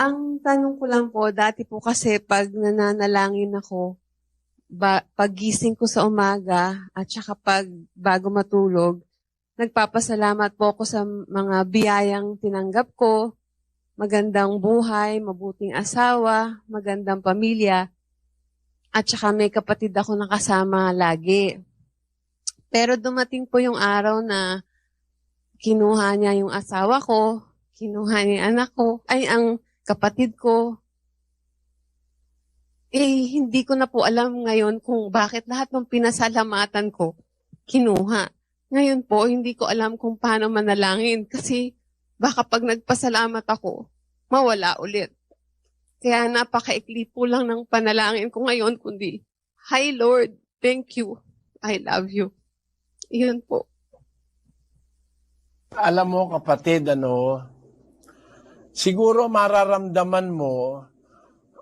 Ang tanong ko lang po, dati po kasi pag nananalangin ako, ba, pagising ko sa umaga at saka pag bago matulog, nagpapasalamat po ako sa mga biyayang tinanggap ko, magandang buhay, mabuting asawa, magandang pamilya, at saka may kapatid ako nakasama lagi. Pero dumating po yung araw na kinuha niya yung asawa ko, kinuha niya yung anak ko, ay ang kapatid ko. Eh, hindi ko na po alam ngayon kung bakit lahat ng pinasalamatan ko, kinuha. Ngayon po, hindi ko alam kung paano manalangin kasi baka pag nagpasalamat ako, mawala ulit. Kaya napakaikli po lang ng panalangin ko ngayon, kundi, Hi Lord, thank you, I love you. Iyon po. Alam mo kapatid, ano, siguro mararamdaman mo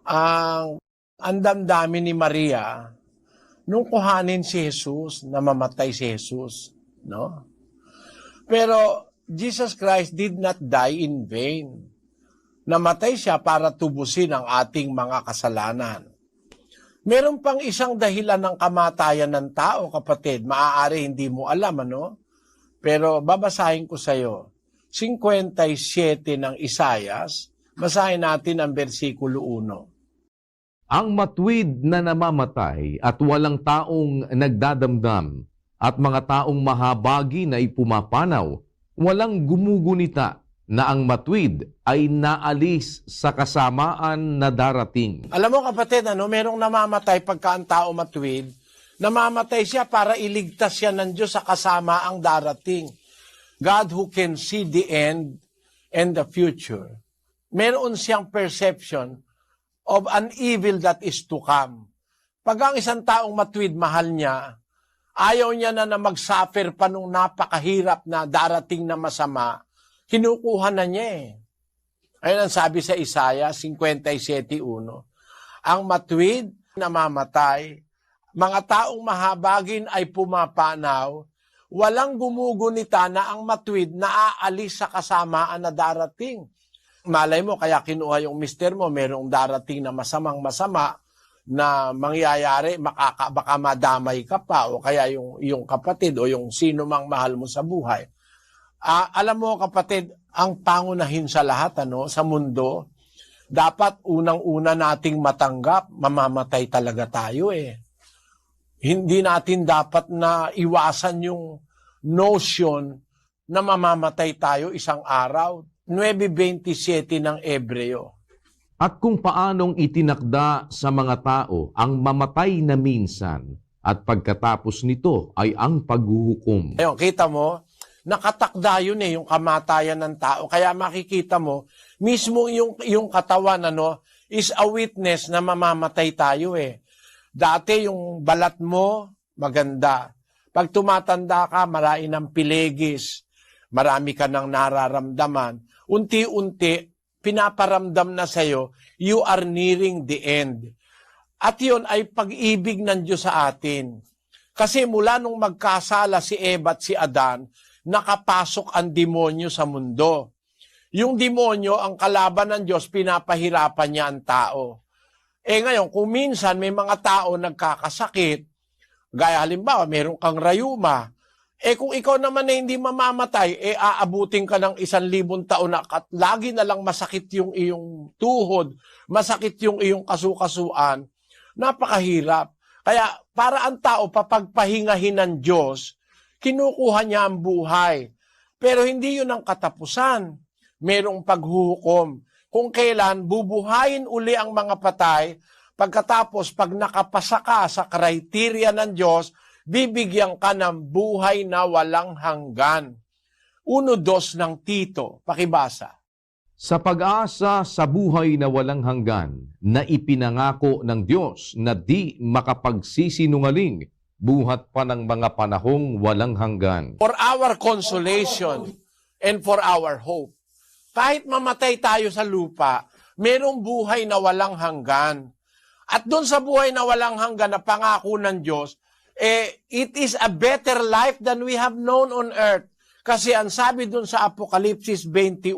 ang ang damdamin ni Maria nung kuhanin si Jesus, na mamatay si Jesus, no? Pero Jesus Christ did not die in vain. Namatay siya para tubusin ang ating mga kasalanan. Meron pang isang dahilan ng kamatayan ng tao, kapatid. Maaari hindi mo alam, ano? Pero babasahin ko sa iyo. 57 ng Isayas, basahin natin ang versikulo 1. Ang matwid na namamatay at walang taong nagdadamdam at mga taong mahabagi na ipumapanaw, walang gumugunita na ang matwid ay naalis sa kasamaan na darating. Alam mo kapatid, ano, merong namamatay pagka ang tao matuwid, namamatay siya para iligtas siya ng Diyos sa kasama ang darating. God who can see the end and the future. Meron siyang perception of an evil that is to come. Pag ang isang taong matuwid, mahal niya, ayaw niya na na mag-suffer pa nung napakahirap na darating na masama, kinukuha na niya eh. Ayun ang sabi sa Isaiah 57.1. Ang matuwid, namamatay, mga taong mahabagin ay pumapanaw, walang gumugunita na ang matuwid na aalis sa kasamaan na darating. Malay mo, kaya kinuha yung mister mo, merong darating na masamang masama na mangyayari, makaka, baka madamay ka pa, o kaya yung, yung kapatid o yung sino mang mahal mo sa buhay. Ah, alam mo kapatid, ang pangunahin sa lahat ano sa mundo, dapat unang-una nating matanggap, mamamatay talaga tayo eh. Hindi natin dapat na iwasan yung notion na mamamatay tayo isang araw. 9.27 ng Ebreo. At kung paanong itinakda sa mga tao ang mamatay na minsan at pagkatapos nito ay ang paghuhukom. Ayun, kita mo, nakatakda yun eh, yung kamatayan ng tao. Kaya makikita mo, mismo yung, yung katawan ano, is a witness na mamamatay tayo eh. Dati yung balat mo, maganda. Pag tumatanda ka, marami ng pilegis, marami ka ng nararamdaman. Unti-unti, pinaparamdam na sa'yo, you are nearing the end. At yun ay pag-ibig ng Diyos sa atin. Kasi mula nung magkasala si Eva at si Adan, nakapasok ang demonyo sa mundo. Yung demonyo, ang kalaban ng Diyos, pinapahirapan niya ang tao. Eh ngayon, kung minsan may mga tao nagkakasakit, gaya halimbawa, meron kang rayuma, eh kung ikaw naman na hindi mamamatay, eh aabutin ka ng isang libong taon na at lagi na lang masakit yung iyong tuhod, masakit yung iyong kasukasuan, napakahirap. Kaya para ang tao papagpahingahin ng Diyos, kinukuha niya ang buhay. Pero hindi yun ang katapusan. Merong paghuhukom. Kung kailan bubuhayin uli ang mga patay, pagkatapos pag nakapasa ka sa kriteria ng Diyos, bibigyan ka ng buhay na walang hanggan. Uno dos ng Tito, pakibasa. Sa pag-asa sa buhay na walang hanggan na ipinangako ng Diyos na di makapagsisinungaling buhat pa ng mga panahong walang hanggan. For our consolation and for our hope. Kahit mamatay tayo sa lupa, merong buhay na walang hanggan. At doon sa buhay na walang hanggan na pangako ng Diyos, eh, it is a better life than we have known on earth. Kasi ang sabi doon sa Apokalipsis 21.4,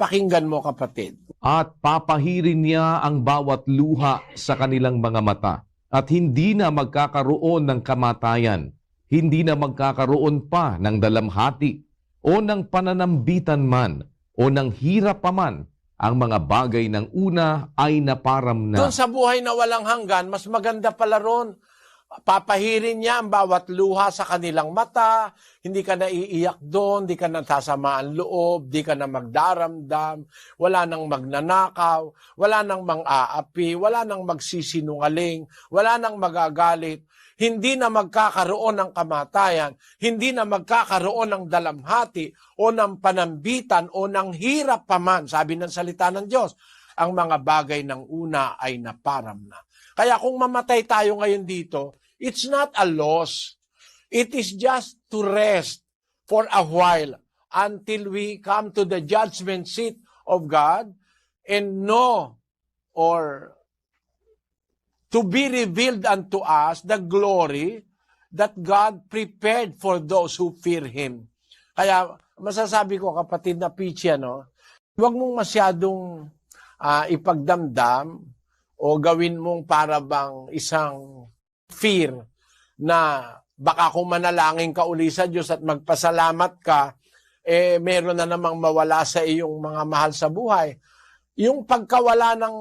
pakinggan mo kapatid. at papahirin niya ang bawat luha sa kanilang mga mata at hindi na magkakaroon ng kamatayan, hindi na magkakaroon pa ng dalamhati o ng pananambitan man o ng hirap pa man. Ang mga bagay ng una ay naparam na. Doon sa buhay na walang hanggan, mas maganda pala ron. Papahirin niya ang bawat luha sa kanilang mata, hindi ka na iiyak doon, di ka na sasamaan loob, di ka na magdaramdam, wala nang magnanakaw, wala nang mang-aapi, wala nang magsisinungaling, wala nang magagalit, hindi na magkakaroon ng kamatayan, hindi na magkakaroon ng dalamhati o ng panambitan o ng hirap paman, sabi ng salita ng Diyos. Ang mga bagay ng una ay naparam na. Kaya kung mamatay tayo ngayon dito, it's not a loss. It is just to rest for a while until we come to the judgment seat of God and know or to be revealed unto us the glory that God prepared for those who fear Him. Kaya masasabi ko kapatid na Pichi, ano, huwag mong masyadong ah, ipagdamdam o gawin mong para bang isang fear na baka kung manalangin ka uli sa Diyos at magpasalamat ka, eh meron na namang mawala sa iyong mga mahal sa buhay. Yung pagkawala ng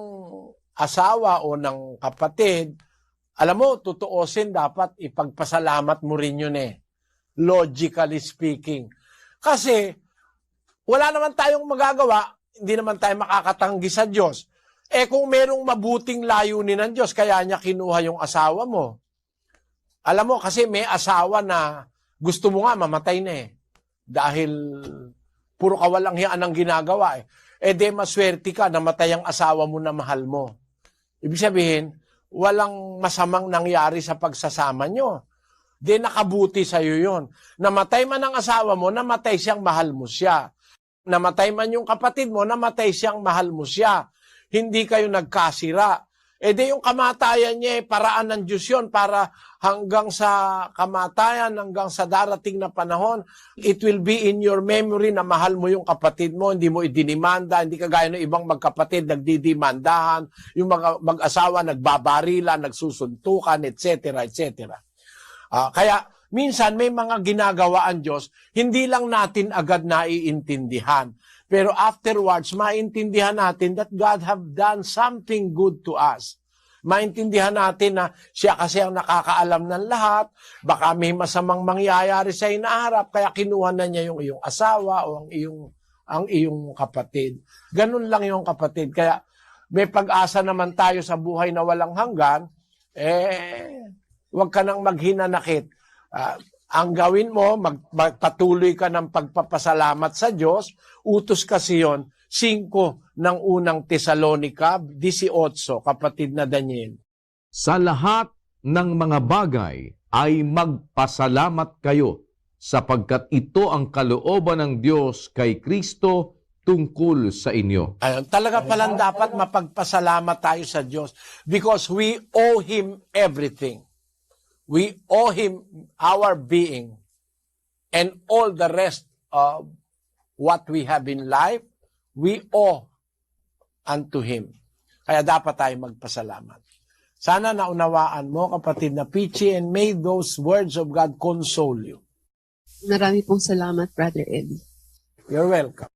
asawa o ng kapatid, alam mo, tutuosin dapat ipagpasalamat mo rin yun eh. Logically speaking. Kasi, wala naman tayong magagawa, hindi naman tayo makakatanggi sa Diyos. Eh kung merong mabuting layunin ng Diyos, kaya niya kinuha yung asawa mo. Alam mo, kasi may asawa na gusto mo nga mamatay na eh. Dahil puro kawalang hiyaan ang ginagawa eh. Eh de maswerte ka, namatay ang asawa mo na mahal mo. Ibig sabihin, walang masamang nangyari sa pagsasama nyo. Di nakabuti sa'yo yun. Namatay man ang asawa mo, namatay siyang mahal mo siya. Namatay man yung kapatid mo, namatay siyang mahal mo siya. Hindi kayo nagkasira. E di yung kamatayan niya, eh, paraan ng Diyos yun para hanggang sa kamatayan, hanggang sa darating na panahon, it will be in your memory na mahal mo yung kapatid mo, hindi mo idinimanda, hindi kagaya ng ibang magkapatid nagdidimandahan, yung mga mag-asawa nagbabarilan, nagsusuntukan, etc., etc. Ah, kaya minsan may mga ginagawa ang Diyos, hindi lang natin agad naiintindihan. Pero afterwards, maintindihan natin that God have done something good to us. Maintindihan natin na siya kasi ang nakakaalam ng lahat, baka may masamang mangyayari sa inaharap, kaya kinuha na niya yung iyong asawa o ang iyong, ang iyong kapatid. Ganun lang yung kapatid. Kaya may pag-asa naman tayo sa buhay na walang hanggan, eh, huwag ka nang maghinanakit. Ah, ang gawin mo, mag, magpatuloy ka ng pagpapasalamat sa Diyos, utos kasi yon 5 ng unang Tesalonika, 18, kapatid na Daniel. Sa lahat ng mga bagay ay magpasalamat kayo sapagkat ito ang kalooban ng Diyos kay Kristo tungkol sa inyo. Ayun, talaga palang dapat mapagpasalamat tayo sa Diyos because we owe Him everything. We owe Him our being and all the rest of what we have in life, we owe unto Him. Kaya dapat tayo magpasalamat. Sana naunawaan mo, kapatid na Pichi, and may those words of God console you. Marami pong salamat, Brother Eddie. You're welcome.